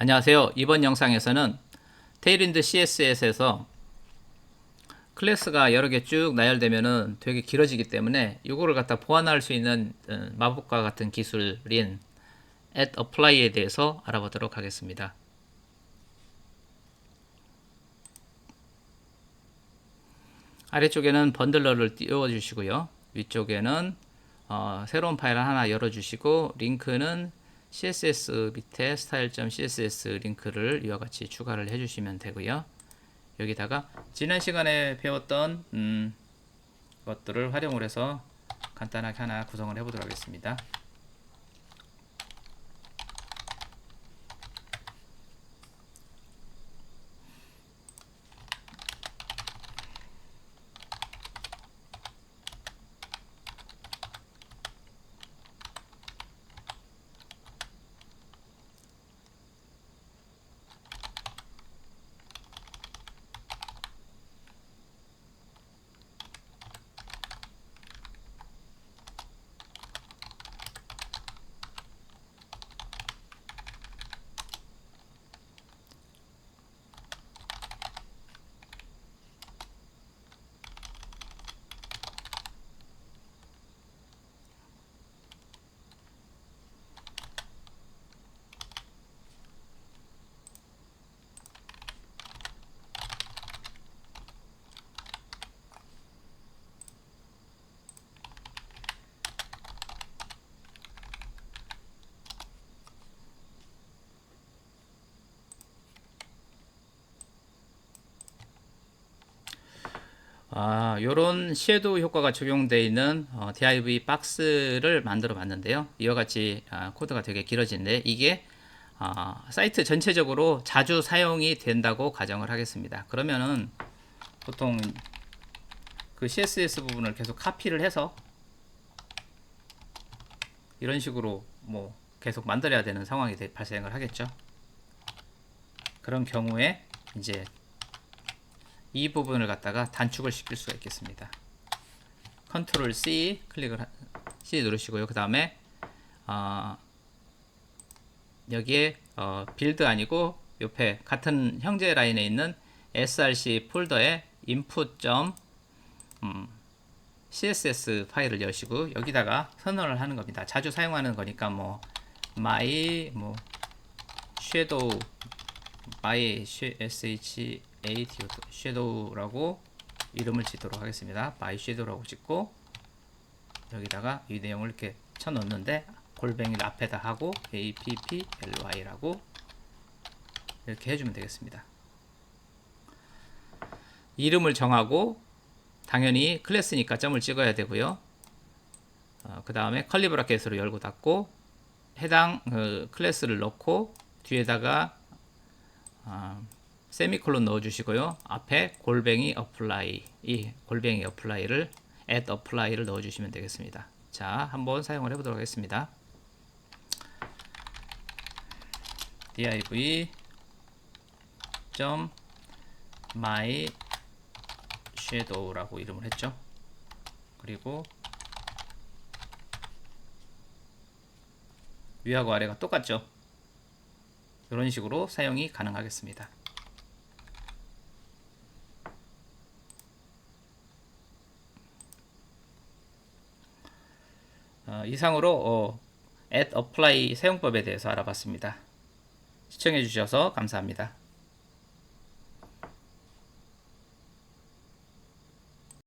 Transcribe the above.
안녕하세요. 이번 영상에서는 테일윈드 CSS에서 클래스가 여러 개 쭉 나열되면은 되게 길어지기 때문에 이거를 갖다 보완할 수 있는 어, 마법과 같은 기술인 add apply에 대해서 알아보도록 하겠습니다. 아래쪽에는 번들러를 띄워 주시고요. 위쪽에는 어, 새로운 파일 하나 열어 주시고 링크는 css 밑에 style.css 링크를 이와 같이 추가를 해주시면 되고요. 여기다가 지난 시간에 배웠던 음, 것들을 활용을 해서 간단하게 하나 구성을 해보도록 하겠습니다. 아, 요런 섀도우 효과가 적용되어 있는 어, div 박스를 만들어 봤는데요. 이와 같이 아, 코드가 되게 길어지는데 이게 아, 사이트 전체적으로 자주 사용이 된다고 가정을 하겠습니다. 그러면은 보통 그 CSS 부분을 계속 카피를 해서 이런 식으로 뭐 계속 만들어야 되는 상황이 되- 발생을 하겠죠. 그런 경우에 이제 이 부분을 갖다가 단축을 시킬 수가 있겠습니다. 컨트롤 C 클릭을 하- C 누르시고요. 그 다음에 어, 여기에 어, 빌드 아니고 옆에 같은 형제 라인에 있는 src 폴더에 input. 음, 파일을 여시고 여기다가 선언을 하는 겁니다. 자주 사용하는 거니까 뭐 my 뭐 shadow my sh a t shadow라고 이름을 짓도록 하겠습니다. my shadow라고 짓고 여기다가 이 내용을 이렇게 쳐 넣는데 골뱅이를 앞에다 하고 a p p l y라고 이렇게 해주면 되겠습니다. 이름을 정하고 당연히 클래스니까 점을 찍어야 되고요. 어, 그 다음에 컬리 브라켓으로 열고 닫고 해당 어, 클래스를 넣고 뒤에다가 아, 세미콜론 넣어주시고요. 앞에 골뱅이 어플라이 이 골뱅이 어플라이를 add apply를 넣어주시면 되겠습니다. 자, 한번 사용을 해보도록 하겠습니다. div 점 my shadow라고 이름을 했죠. 그리고 위하고 아래가 똑같죠. 이런 식으로 사용이 가능하겠습니다. 어, 이상으로 어, add apply 사용법에 대해서 알아봤습니다. 시청해 주셔서 감사합니다.